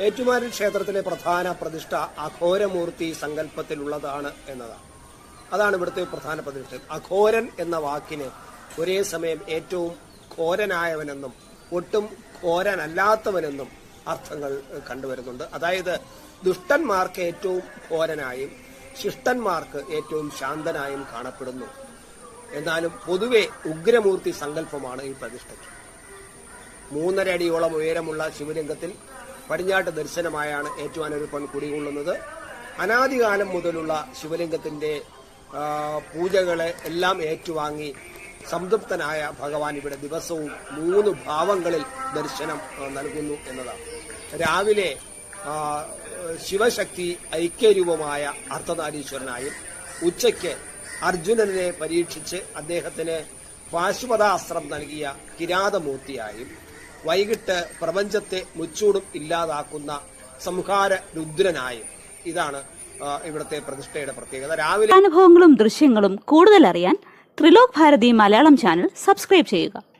ഏറ്റുമാനൂർ ക്ഷേത്രത്തിലെ പ്രധാന പ്രതിഷ്ഠ അഘോരമൂർത്തി സങ്കല്പത്തിലുള്ളതാണ് എന്നതാണ്. അതാണ് ഇവിടുത്തെ പ്രധാന പ്രതിഷ്ഠ. അഘോരൻ എന്ന വാക്കിന് ഒരേ സമയം ഏറ്റവും ഘോരനായവനെന്നും ഒട്ടും ഘോരനല്ലാത്തവനെന്നും അർത്ഥങ്ങൾ കണ്ടുവരുന്നുണ്ട്. അതായത് ദുഷ്ടന്മാർക്ക് ഏറ്റവും ഘോരനായും ശിഷ്ടന്മാർക്ക് ഏറ്റവും ശാന്തനായും കാണപ്പെടുന്നു. എന്നാലും പൊതുവെ ഉഗ്രമൂർത്തി സങ്കല്പമാണ് ഈ പ്രതിഷ്ഠയ്ക്ക്. മൂന്നര അടിയോളം ഉയരമുള്ള ശിവലിംഗത്തിൽ പടിഞ്ഞാട്ട് ദർശനമായാണ് ഏറ്റുമാനൂരപ്പൻ കുടികൊള്ളുന്നത്. അനാദികാലം മുതലുള്ള ശിവലിംഗത്തിന്റെ പൂജകളെ എല്ലാം ഏറ്റുവാങ്ങി സംതൃപ്തനായ ഭഗവാൻ ഇവിടെ ദിവസവും മൂന്ന് ഭാവങ്ങളിൽ ദർശനം നൽകുന്നു എന്നതാണ്. രാവിലെ ശിവശക്തി ഐക്യരൂപമായ അർത്ഥനാരീശ്വരനായും ഉച്ചയ്ക്ക് അർജുനനെ പരീക്ഷിച്ച് അദ്ദേഹത്തിന് പാശുപതാസ്ത്രം നൽകിയ കിരാതമൂർത്തിയായും വൈകിട്ട് പ്രപഞ്ചത്തെ മുച്ചൂടും ഇല്ലാതാക്കുന്ന സംഹാര രുദ്രനായും. ഇതാണ് ഇവിടുത്തെ പ്രതിഷ്ഠയുടെ പ്രത്യേകത. രാവിലെ അനുഭവങ്ങളും ദൃശ്യങ്ങളും കൂടുതൽ അറിയാൻ ത്രിലോക് ഭാരതി മലയാളം ചാനൽ സബ്സ്ക്രൈബ് ചെയ്യുക.